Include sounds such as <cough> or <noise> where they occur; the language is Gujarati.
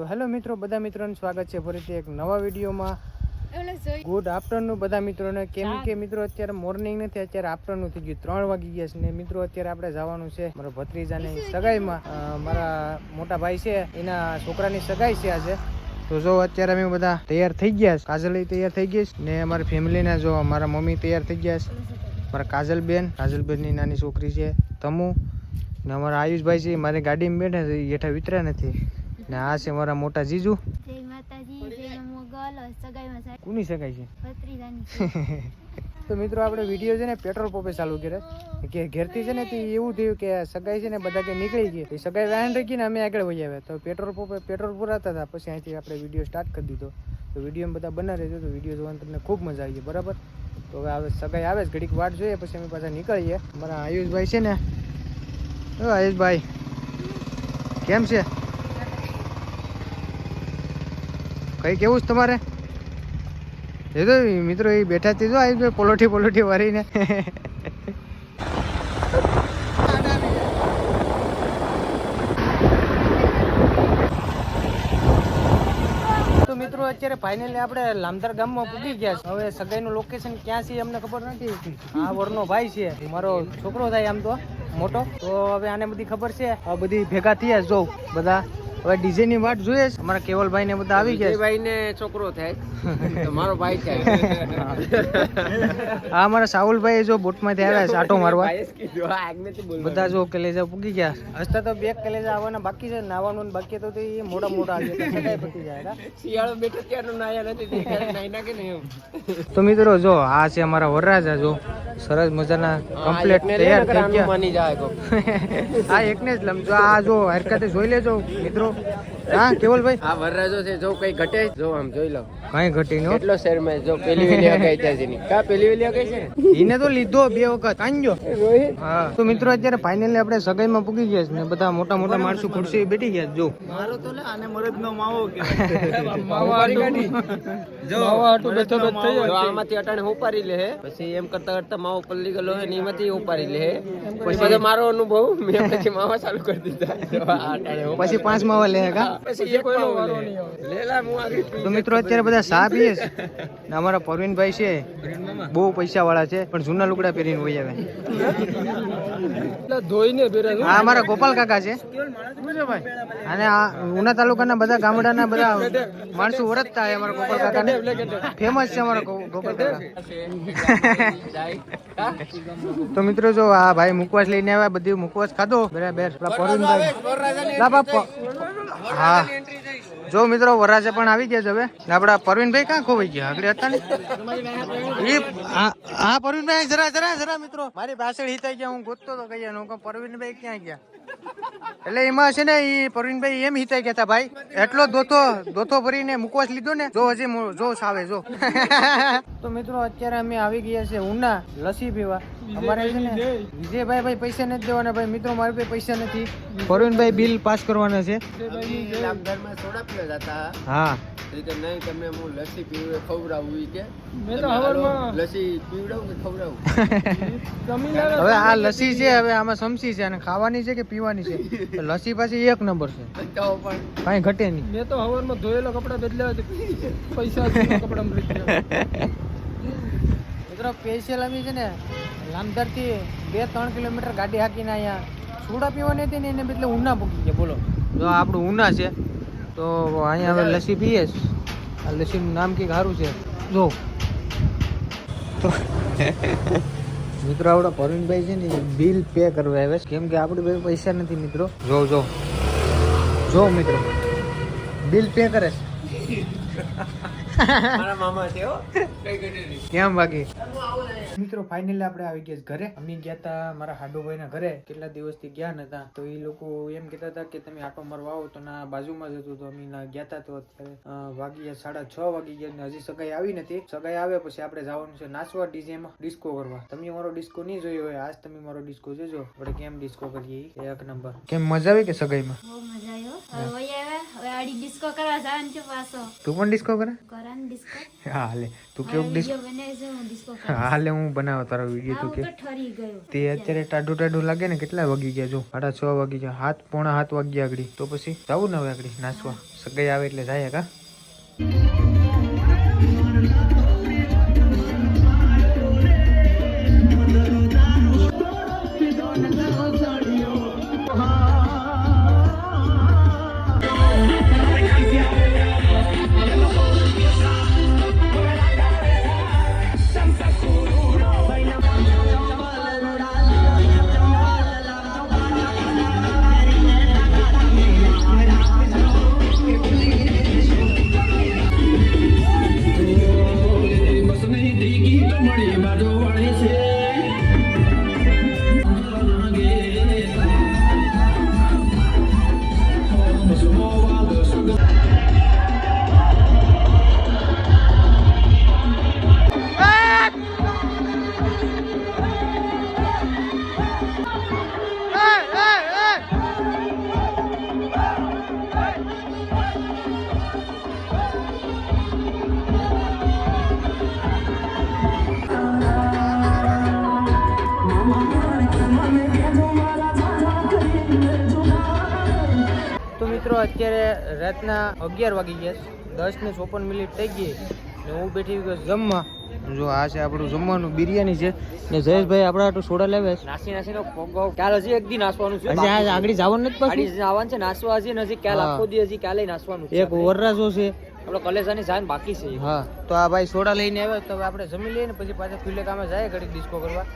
તો હેલો મિત્રો બધા મિત્રોનું સ્વાગત છે ફરીથી એક નવા વિડીયોમાં. ગુડ આફ્ટરનૂન બધા મિત્રોને. કેમ કે મિત્રો અત્યારે મોર્નિંગ નથી અત્યારે આફ્ટરનૂન થઈ ગયું ત્રણ વાગી ગયા છે ને મિત્રો અત્યારે આપણે જવાનું છે મારા ભત્રીજાની સગાઈમાં. મારા મોટા ભાઈ છે એના છોકરાની સગાઈ છે આજે. તો જો અત્યારે અમે બધા તૈયાર થઈ ગયા છે કાજલ તૈયાર થઈ ગઈ છે ને અમારી ફેમિલીના જો મારા મમ્મી તૈયાર થઈ ગયા છે. મારા કાજલબેન કાજલબેનની નાની છોકરી છે તમુ ને અમારા આયુષભાઈ છે મારી ગાડીમાં બેઠા છે હેઠા વિતર્યા નથી. ને આ છે મારા મોટા જીજુ. જય માતાજી જય મોગલ સગાઈમાં સાહેબ. કોની સગાઈ છે? ભત્રીજાની <laughs> તો મિત્રો આપણે વીડિયો છે ને પેટ્રોલ પંપે ચાલુ કરે કે ઘેરથી છે ને તે એવું થયું કે સગાઈ છે ને બધા કે નીકળી ગઈ. એ સગાઈ વાહન રાખીને ને અમે આગળ વહી આવ્યા. તો પેટ્રોલ પંપે પેટ્રોલ પુરાતા હતા. પછી અહીંથી આપણે વીડિયો સ્ટાર્ટ કરી દીધો. તો વીડિયો બધા બના રહેજો. તો વીડિયો જોવાની તમને ખૂબ મજા આવી બરાબર? તો હવે હવે સગાઈ આવે છે ઘડીક વાટ જોઈએ પછી અમે પાછા નીકળીએ. અમારા આયુષભાઈ છે ને. આયુષભાઈ. કેમ છે? કઈ કેવું છે તમારે? એ તો મિત્રો એ બેઠા થી જો ગયો પોલોઠી પોલોઠી વારીને. મિત્રો, અત્યારે ફાઇનલી આપણે લામદાર ગામમાં પૂગી ગયા છે. હવે સગાઈનું લોકેશન ક્યાં છે અમને ખબર નથી. આ વરનો ભાઈ છે. મારો છોકરો થાય આમ તો, મોટો. તો હવે આને બધી ખબર છે. આ બધી ભેગા થયા જો, બધા. હવે ડીજે ની વાટ જોઈએ છે. અમારા કેવલભાઈ ને બધા આવી ગયા ભાઈ ને છોકરો થાય. મારો ભાઈ થાય. આ અમારા સાહુલભાઈ જો બોટમાંથી આવ્યા છે આટો મારવા. બધા જો કલેજા પૂગી ગયા. હસતા તો બે કલેજા આવવાના બાકી છે. નાવાનું ને બાકી તો એ મોટા મોટા આવી પતી જાય શિયાળો બેઠો ત્યારનું નાયા નથી તે નાખે ને એમ? તો મિત્રો જો આ છે અમારા વરરાજા જો. સરસ મજાના કમ્પ્લીટ તૈયાર થઈ ગયા. આ <laughs> એકને જ લમજો આ જો હરકતે જોઈ લેજો મિત્રો હા કેવલભાઈ? આ વરરાજો છે જો કઈ ઘટે જો આમ જોઈ લો. કઈ ઘટી નો કેટલો શેરમાં જો પેલી વેલી કઈ છે ની. કા પેલી વેલી કઈ છે? ને એને તો લીધો બે વખત. આંજો. રોહિત? હા. તો મિત્રો અત્યારે ફાઇનલી આપણે સગાઈમાં પૂગી ગયા છે ને બધા મોટા મોટા માણસો ખુરશી બેઠી ગયા જો. મારો તો લે આને મરદનો માવો જો જો આમાંથી અટાણે ઉપાડી લે પછી એમ કરતા કરતા માવો પલ્લી ગલો હે ને એમાંથી ઉપાડી લે હે. પછી બધો મારો અનુભવ મેં પછી માવા ચાલુ કરી દીધા. જો આ અટાણે ઉપાડી પછી પાંચ માવા લે કા? તો મિત્રો અત્યારે બધા ચા પીએ છે. <laughs> ને અમારા પરવીનભાઈ છે. બહુ પૈસા વાળા છે પણ જૂના લુગડા પહેરીને હોય આવે. આ અમારા ગોપાલ કાકા છે. અને આ ઉના તાલુકાના બધા ગામડાના બધા <laughs> માણસો ઓળખતા હોય અમારા ગોપાલ કાકાને. ફેમસ છે અમારા ગોપાલ કાકા. તો મિત્રો જો આ ભાઈ મુકવાસ લઈને આવ્યા બધી મુકવાસ ખાધો. બરાબર. પરવીનભાઈ હા. જો મિત્રો વરરાજે પણ આવી ગયા છે હવે. આપડા પરવીનભાઈ ક્યાં ખોવાઈ ગયા? આગળ હતા ને? હા પરવીનભાઈ જરા જરા જરા મિત્રો. મારી પાછળ હિતાઈ ગયા હું ગોતતો તો કહીએ હું પરવીનભાઈ ક્યાં ગયા? એટલે એમાં છે ને એ પરવીનભાઈ એમ હિતાઈ ગયા હતા ભાઈ એટલો દોથો દોથો ભરીને મુકવાસ લીધો ને જો હજી જોશ જો સાવે જો. <laughs> તો મિત્રો અત્યારે અમે આવી ગયા છે ઉના લસી પીવા. અમારે છે ને વિજયભાઈ ભાઈ પૈસા નથી દેવાના ભાઈ મિત્રો મારી પાસે પૈસા નથી. પરવીનભાઈ બિલ પાસ કરવાના છે. સોડા પીવા જતા. હા. કે નહીં તમને હું લસ્સી પીવડે ખવડાવું કે. તમે હાલો, લસ્સી પીવડાવું કે ખવડાવું? હવે આ લસ્સી છે હવે આમાં સમસી છે અને ખાવાની છે કે પીવાની છે? લસી લસ્સી પાછી એક નંબર છે. કાંઈ ઘટે નહીં. મેં તો હવારમાં ધોયેલા કપડા બદલ્યા. પૈસા કપડા <laughs> મિત્રો સ્પેશિયલ અમે છે ને લામધરથી બે ત્રણ કિલોમીટર ગાડી હાકીને અહીંયા સોડા પીવાની હતી ને એને બદલે ઉના પૂકી ગયા. બોલો. જો આપણું ઉના છે તો અહીંયા હવે લસ્સી પીએ આ લસ્સીનું નામ કંઈક સારું છે. જો. તો મિત્રો આપણા પરવીનભાઈ છે ને બિલ પે કરવા આવે છે. કેમ કે આપણી પાસે પૈસા નથી મિત્રો. જો જો. જો મિત્રો. બિલ પે કરે છે. મારા મામા છે હો. કઈ ઘટે નહીં કેમ બાકી? મિત્રો ફાઇનલી આપણે આવી ગયા ઘરે. અમે ગયા હતા મારા હાડુભાઈ ના ઘરે. કેટલા દિવસથી ગયા નતા. તો એ લોકો એમ કહેતા હતા કે તમે આટો મારવા આવો તો ના બાજુમાં જ હતું તો અમે ના ગયા હતા તો અત્યારે વાગી ગયા સાડા છ વાગી ગયા ને હજી સગાઈ આવી નથી. સગાઈ આવે પછી આપણે જવાનું છે નાચવા ડીજે માં ડિસ્કો કરવા. તમે મારો ડિસ્કો નહીં જોયો હોય આજ તમે મારો ડિસ્કો જોજો. આપણે કેમ ડિસ્કો કરીએ એક નંબર. કેમ મજા આવી કે સગાઈમાં? બહુ મજા આવ્યો. હવે ડિસ્કો કરવા જવાનું છે પાછો તું પણ ડિસ્કો કરે? કરાન ડિસ્કો હા હાલે. તું કેવો ડિસ્કો બનાવી છે હું ડિસ્કો કરું. હાલે હું હું બનાવો તારો વિડિયો. તું કે ઠરી ગયો. તે અત્યારે ટાઢું ટાઢું લાગે ને કેટલા વાગી ગયા? જો સાડા છ વાગી ગયા. હાથ પોણા હાથ વાગ્યા આગળ. તો પછી જવું ને હવે આગળ નાચવા સગાઈ આવે એટલે જાય કા? મિત્રો અત્યારે રાતના અગિયાર વાગી ગયા છે. દસ ને ચોપન મિનિટ થઈ ગઈ ને હું બેઠી ગયો જમવા. જો આ છે આપણું જમવાનું બિરયાની છે. ને જયેશભાઈ આપણા આટલું સોડા લેવે છે. નાસી નાસી નો પગો કાલ હજી એક દી નાસવાનું છે. હજી આ આગળ જવાનું નથી પાછું? ગાડી છે નાસવા હજી હજી કાલ આખો દી હજી કાલે નાસવાનું છે એક વરરાજો છે. આપણો કલેજાની જાન બાકી છે. હા. તો આ ભાઈ સોડા લઈને આવ્યા તો આપણે જમી લઈએ ને પછી પાછા ફિલ્ડ કામે જાય ઘડી ડિસ્કો કરવા.